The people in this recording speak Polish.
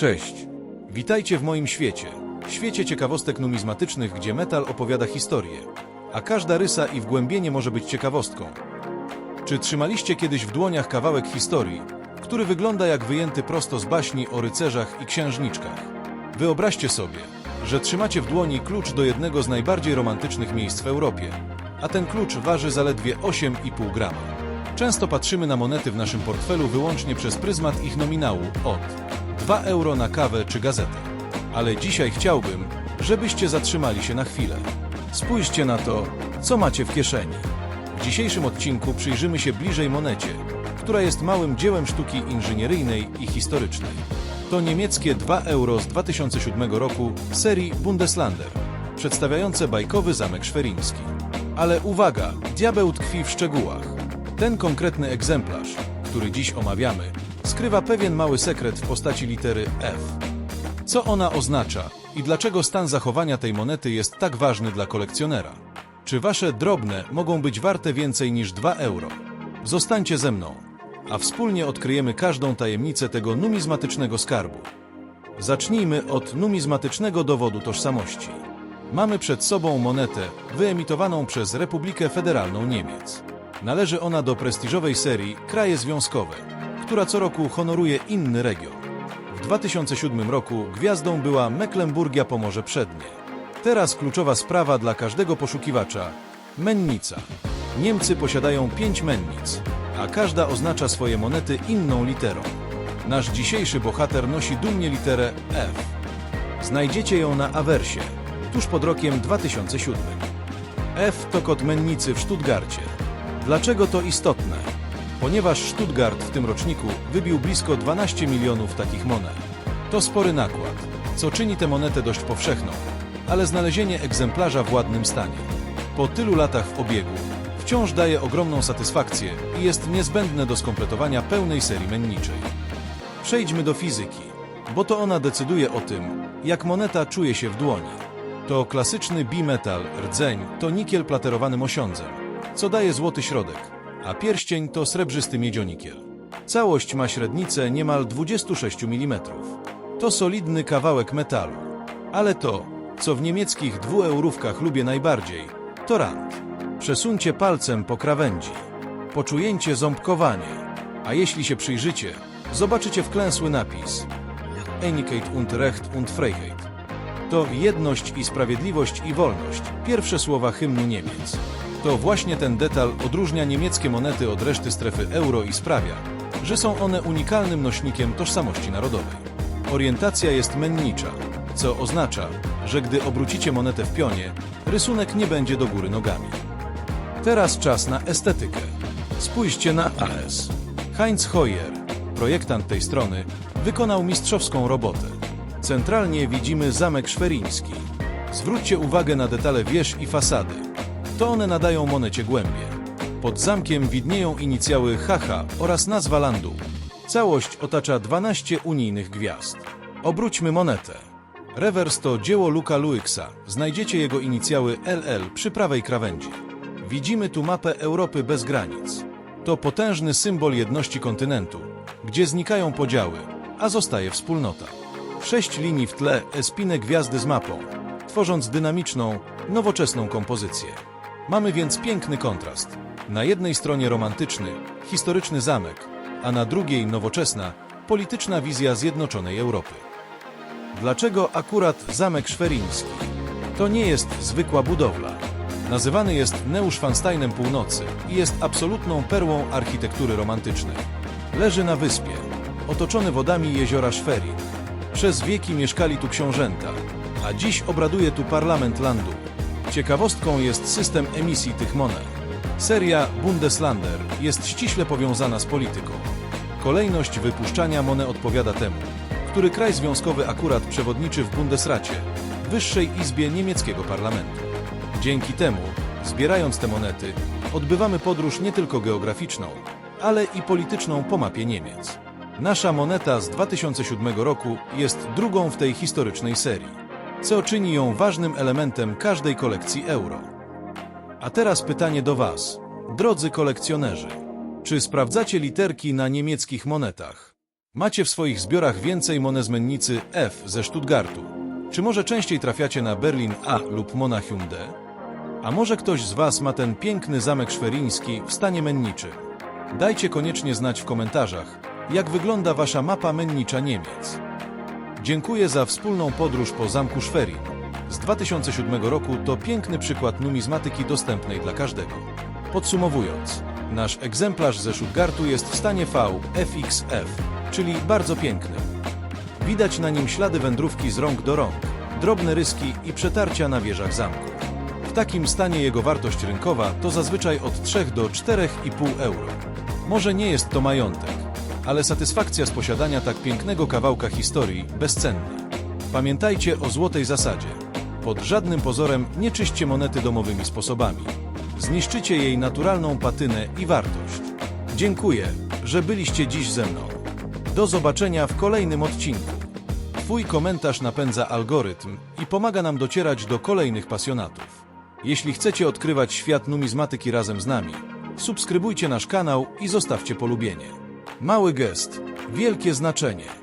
Cześć. Witajcie w moim świecie. Świecie ciekawostek numizmatycznych, gdzie metal opowiada historię, a każda rysa i wgłębienie może być ciekawostką. Czy trzymaliście kiedyś w dłoniach kawałek historii, który wygląda jak wyjęty prosto z baśni o rycerzach i księżniczkach? Wyobraźcie sobie, że trzymacie w dłoni klucz do jednego z najbardziej romantycznych miejsc w Europie, a ten klucz waży zaledwie 8,5 grama. Często patrzymy na monety w naszym portfelu wyłącznie przez pryzmat ich nominału od 2 euro na kawę czy gazetę. Ale dzisiaj chciałbym, żebyście zatrzymali się na chwilę. Spójrzcie na to, co macie w kieszeni. W dzisiejszym odcinku przyjrzymy się bliżej monecie, która jest małym dziełem sztuki inżynieryjnej i historycznej. To niemieckie 2 euro z 2007 roku serii Bundeslander, przedstawiające bajkowy zamek szweriński. Ale uwaga, diabeł tkwi w szczegółach. Ten konkretny egzemplarz, który dziś omawiamy, skrywa pewien mały sekret w postaci litery F. Co ona oznacza i dlaczego stan zachowania tej monety jest tak ważny dla kolekcjonera? Czy wasze drobne mogą być warte więcej niż 2 euro? Zostańcie ze mną, a wspólnie odkryjemy każdą tajemnicę tego numizmatycznego skarbu. Zacznijmy od numizmatycznego dowodu tożsamości. Mamy przed sobą monetę wyemitowaną przez Republikę Federalną Niemiec. Należy ona do prestiżowej serii Kraje Związkowe, która co roku honoruje inny region. W 2007 roku gwiazdą była Mecklenburgia Pomorze Przednie. Teraz kluczowa sprawa dla każdego poszukiwacza mennica. Niemcy posiadają pięć mennic, a każda oznacza swoje monety inną literą. Nasz dzisiejszy bohater nosi dumnie literę F. Znajdziecie ją na awersie, tuż pod rokiem 2007. F to kod mennicy w Stuttgarcie. Dlaczego to istotne? Ponieważ Stuttgart w tym roczniku wybił blisko 12 milionów takich monet. To spory nakład, co czyni tę monetę dość powszechną, ale znalezienie egzemplarza w ładnym stanie, po tylu latach w obiegu, wciąż daje ogromną satysfakcję i jest niezbędne do skompletowania pełnej serii menniczej. Przejdźmy do fizyki, bo to ona decyduje o tym, jak moneta czuje się w dłoni. To klasyczny bimetal, rdzeń, to nikiel platerowanym osiądzem, co daje złoty środek, a pierścień to srebrzysty miedzionikiel. Całość ma średnicę niemal 26 mm. To solidny kawałek metalu. Ale to, co w niemieckich dwueurówkach lubię najbardziej, to rand. Przesuńcie palcem po krawędzi. Poczujecie ząbkowanie. A jeśli się przyjrzycie, zobaczycie wklęsły napis Einigkeit und Recht und Freiheit. To jedność i sprawiedliwość i wolność. Pierwsze słowa hymnu Niemiec. To właśnie ten detal odróżnia niemieckie monety od reszty strefy euro i sprawia, że są one unikalnym nośnikiem tożsamości narodowej. Orientacja jest mennicza, co oznacza, że gdy obrócicie monetę w pionie, rysunek nie będzie do góry nogami. Teraz czas na estetykę. Spójrzcie na AS. Heinz Hoyer, projektant tej strony, wykonał mistrzowską robotę. Centralnie widzimy zamek szweriński. Zwróćcie uwagę na detale wież i fasady. To one nadają monecie głębie. Pod zamkiem widnieją inicjały HH oraz nazwa landu. Całość otacza 12 unijnych gwiazd. Obróćmy monetę. Rewers to dzieło Luka Luixa. Znajdziecie jego inicjały LL przy prawej krawędzi. Widzimy tu mapę Europy bez granic. To potężny symbol jedności kontynentu, gdzie znikają podziały, a zostaje wspólnota. Sześć linii w tle espinę gwiazdy z mapą, tworząc dynamiczną, nowoczesną kompozycję. Mamy więc piękny kontrast. Na jednej stronie romantyczny, historyczny zamek, a na drugiej nowoczesna, polityczna wizja zjednoczonej Europy. Dlaczego akurat Zamek Szweriński? To nie jest zwykła budowla. Nazywany jest Neuschwansteinem Północy i jest absolutną perłą architektury romantycznej. Leży na wyspie, otoczony wodami jeziora Szwerin. Przez wieki mieszkali tu książęta, a dziś obraduje tu parlament landu. Ciekawostką jest system emisji tych monet. Seria Bundeslander jest ściśle powiązana z polityką. Kolejność wypuszczania monet odpowiada temu, który kraj związkowy akurat przewodniczy w Bundesracie, wyższej izbie niemieckiego parlamentu. Dzięki temu, zbierając te monety, odbywamy podróż nie tylko geograficzną, ale i polityczną po mapie Niemiec. Nasza moneta z 2007 roku jest drugą w tej historycznej serii, co czyni ją ważnym elementem każdej kolekcji euro. A teraz pytanie do Was, drodzy kolekcjonerzy. Czy sprawdzacie literki na niemieckich monetach? Macie w swoich zbiorach więcej monet F ze Stuttgartu? Czy może częściej trafiacie na Berlin A lub Monachium D? A może ktoś z Was ma ten piękny zamek szweriński w stanie menniczym? Dajcie koniecznie znać w komentarzach, jak wygląda Wasza mapa mennicza Niemiec. Dziękuję za wspólną podróż po zamku Szwerin. Z 2007 roku to piękny przykład numizmatyki dostępnej dla każdego. Podsumowując, nasz egzemplarz ze Stuttgartu jest w stanie V FXF, czyli bardzo piękny. Widać na nim ślady wędrówki z rąk do rąk, drobne ryski i przetarcia na wieżach zamku. W takim stanie jego wartość rynkowa to zazwyczaj od 3 do 4,5 euro. Może nie jest to majątek, ale satysfakcja z posiadania tak pięknego kawałka historii bezcenna. Pamiętajcie o złotej zasadzie. Pod żadnym pozorem nie czyście monety domowymi sposobami. Zniszczycie jej naturalną patynę i wartość. Dziękuję, że byliście dziś ze mną. Do zobaczenia w kolejnym odcinku. Twój komentarz napędza algorytm i pomaga nam docierać do kolejnych pasjonatów. Jeśli chcecie odkrywać świat numizmatyki razem z nami, subskrybujcie nasz kanał i zostawcie polubienie. Mały gest, wielkie znaczenie.